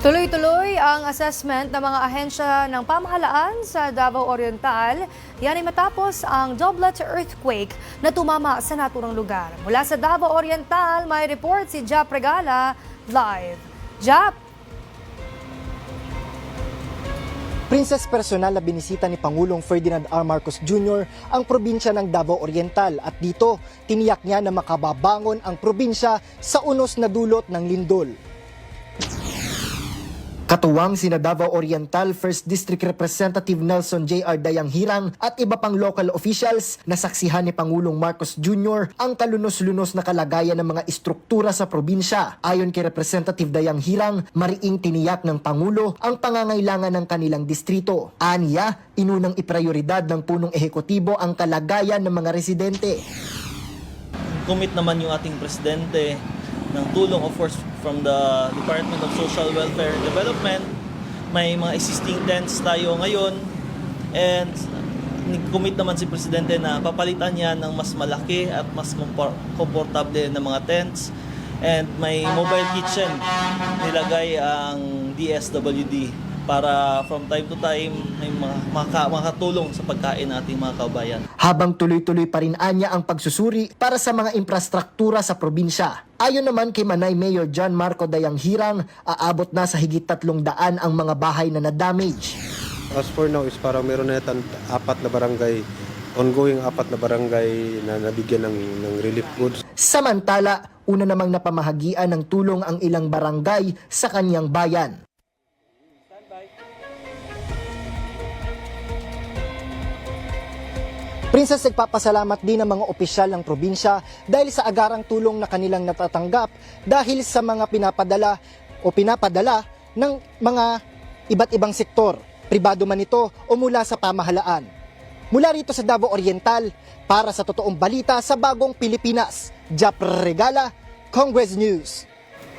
Tuloy-tuloy ang assessment ng mga ahensya ng pamahalaan sa Davao Oriental. Yan ay matapos ang doublet earthquake na tumama sa naturang lugar. Mula sa Davao Oriental, may report si Jap Regala live. Jap! Princess personal na binisita ni Pangulong Ferdinand R. Marcos Jr. ang probinsya ng Davao Oriental at dito tiniyak niya na makababangon ang probinsya sa unos na dulot ng lindol. Katuwang sina Davao Oriental First District Representative Nelson J.R. Dayanghirang at iba pang local officials na saksihan ni Pangulong Marcos Jr. ang kalunos-lunos na kalagayan ng mga istruktura sa probinsya. Ayon kay Representative Dayanghirang, mariing tiniyak ng Pangulo ang pangangailangan ng kanilang distrito. Aniya, inunang iprioridad ng punong ehekutibo ang kalagayan ng mga residente. commit naman yung ating presidente ng tulong of course from the Department of Social Welfare and Development. May mga existing tents tayo ngayon. And commit naman si presidente na papalitan niya ng mas malaki at mas kompor- komportable na mga tents. And may mobile kitchen. Nilagay ang DSWD para from time to time may mga maka, makatulong sa pagkain nating mga kabayan. habang tuloy-tuloy pa rin anya ang pagsusuri para sa mga infrastruktura sa probinsya. Ayon naman kay Manay Mayor John Marco Dayanghirang, aabot na sa higit tatlong daan ang mga bahay na na-damage. As for now is parang meron na yata apat na barangay, ongoing apat na barangay na nabigyan ng, ng relief goods. Samantala, una namang napamahagian ng tulong ang ilang barangay sa kanyang bayan. Princess nagpapasalamat din ng mga opisyal ng probinsya dahil sa agarang tulong na kanilang natatanggap dahil sa mga pinapadala o pinapadala ng mga iba't ibang sektor, pribado man ito o mula sa pamahalaan. Mula rito sa Davao Oriental, para sa totoong balita sa bagong Pilipinas, Jap Regala, Congress News.